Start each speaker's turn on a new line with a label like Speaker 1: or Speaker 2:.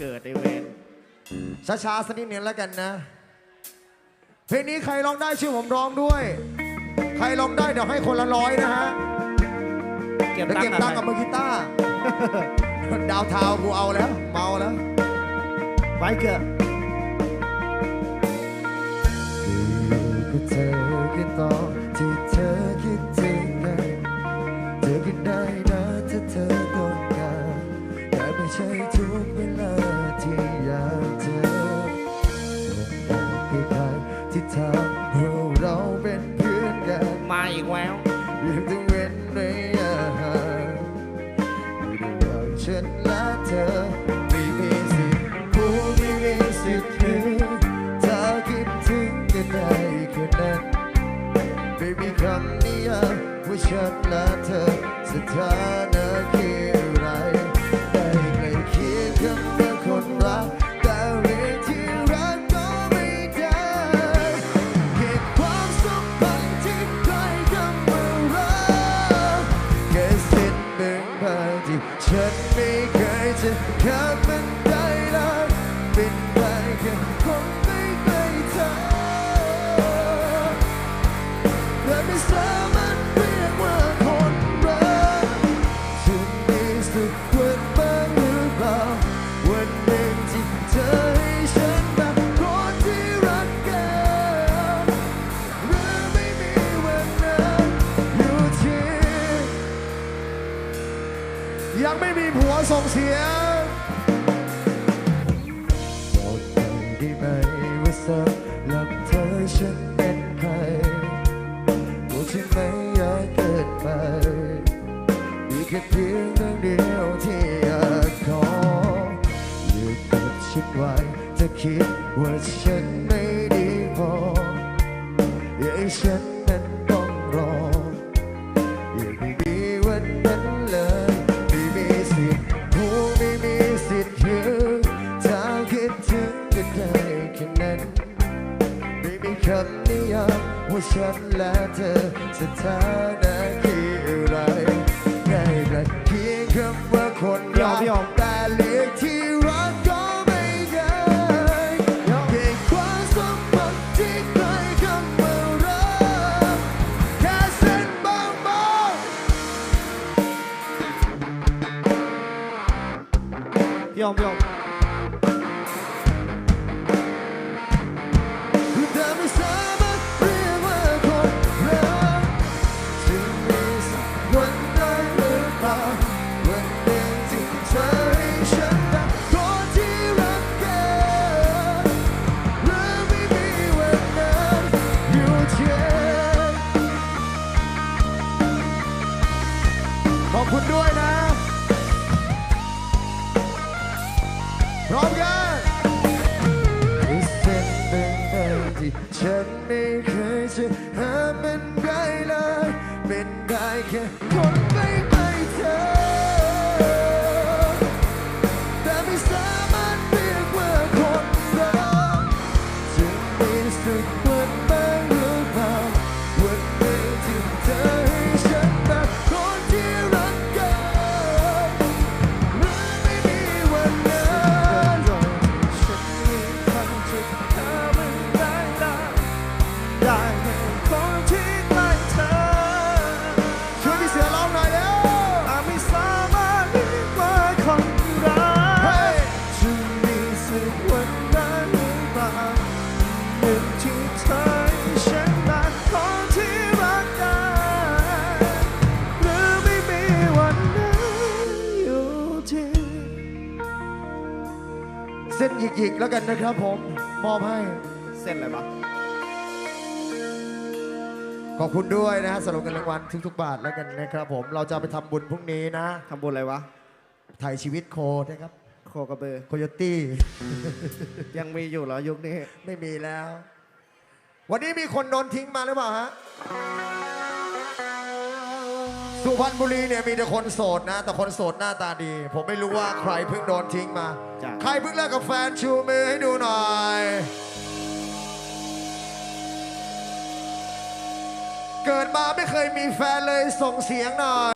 Speaker 1: เกิดไอเวน
Speaker 2: ช้าๆสักนิดหนึงแล้วกันนะ เพลงนี้ใครร้องได้ช่วยผมร้องด้วย ใครร้องได้เดี๋ยวให้คนละร้อยนะฮะ
Speaker 1: เก็บ
Speaker 2: เดี๋ยว
Speaker 1: ตัง
Speaker 2: เก็บ
Speaker 1: ค์
Speaker 2: ตังค์กับมือกีตาร์ดาวเทาวน์กูเอาแล้ว เมาแล้ว
Speaker 1: ไปเกอะ
Speaker 2: ก็เธอคิดต่อที่เธอคิดถึงกันเธอคิดได้นะถ้าเธอต้องการแต่ไม่ใช่ทุก
Speaker 1: มาอีกแล้ว
Speaker 2: ยังต้องเว้นระยะห่างอยู่ระหว่างฉันและเธอไม่มีสิทธิ์พูดไม่มีสิทธิ์ถึงเธอคิดถึงกันได้แค่นั้นไม่มีคำนิยามว่าฉันและเธอสุดท้าย ย ยังไม่มีผัวส่งเสียงบอกหน่อยได้ไหมว่าสำหรับเธอฉันเป็นใครบอกฉันไม่อยากเกิดไปมีแค่เพียงเรื่องเดียวที่อยากขออยู่กับฉันไว้ถ้าคิดว่าฉันไม่ดีพออย่าให้ฉัน คำนิยามว่าฉันและเธอสถานะคืออะไรง่ายแต่เพียงคำว่าคนรักแต่เรียกที่รักก็ไม่ได้เพียงความสมพันธ์ที่ใครคำว่ารักแค่เส้นบางๆ
Speaker 1: พี่อมพี่อม
Speaker 2: พร้อมกันคือเส้นหนึ่งที่ฉันไม่เคยจะหามันได้เลย เป็นได้แค่คน หยิกๆแล้วกันนะครับผม มอบให้
Speaker 1: เส้นอะไรวะ
Speaker 2: ขอบคุณด้วยนะฮะสำหรับเงินรางวัลทุกๆบาทแล้วกันนะครับผม เราจะไปทำบุญพรุ่งนี้นะ
Speaker 1: ทำบุญอะไรวะ
Speaker 2: ไถ่ชีวิตโคนะครับ
Speaker 1: โคกระเบือ
Speaker 2: โคโยตี้
Speaker 1: ยังมีอยู่เหรอยุคนี้
Speaker 2: ไม่มีแล้ว วันนี้มีคนโดนทิ้งมาหรือเปล่าฮะ สุพรรณบุรีเนี่ยมีแต่คนโสดนะ แต่คนโสดหน้าตาดี ผมไม่รู้ว่าใครเพิ่งโดนทิ้งมา
Speaker 1: จ้ะ
Speaker 2: ใครเพิ่งเลิกกับแฟนชูมือให้ดูหน่อย เกิดมาไม่เคยมีแฟนเลยส่งเสียงหน่อย